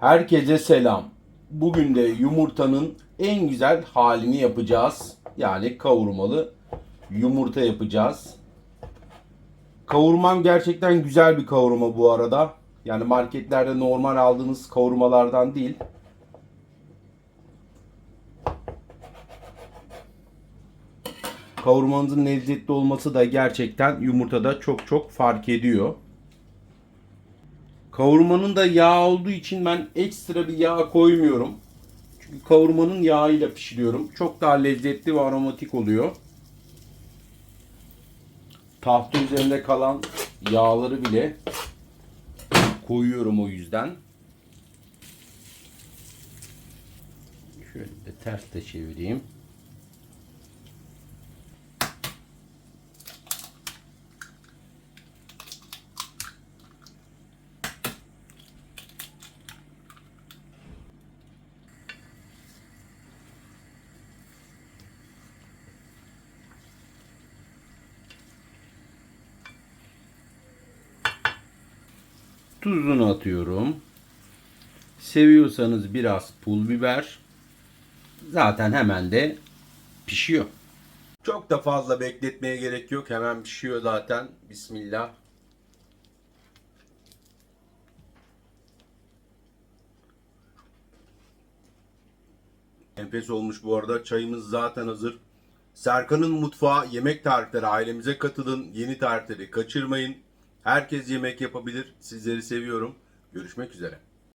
Herkese selam. Bugün de yumurtanın en güzel halini yapacağız. Yani kavurmalı yumurta yapacağız. Kavurmam gerçekten güzel bir kavurma bu arada. Yani marketlerde normal aldığınız kavurmalardan değil. Kavurmanızın lezzetli olması da gerçekten yumurtada çok çok fark ediyor. Kavurmanın da yağ olduğu için ben ekstra bir yağ koymuyorum. Çünkü kavurmanın yağıyla pişiriyorum. Çok daha lezzetli ve aromatik oluyor. Tahta üzerinde kalan yağları bile koyuyorum o yüzden. Şöyle de ters de çevireyim. Tuzunu atıyorum. Seviyorsanız biraz pul biber. Zaten hemen de pişiyor. Çok da fazla bekletmeye gerek yok. Hemen pişiyor zaten. Bismillah. Enfes olmuş bu arada. Çayımız zaten hazır. Serkan'ın mutfağı yemek tarifleri ailemize katılın. Yeni tarifleri kaçırmayın. Herkes yemek yapabilir. Sizleri seviyorum. Görüşmek üzere.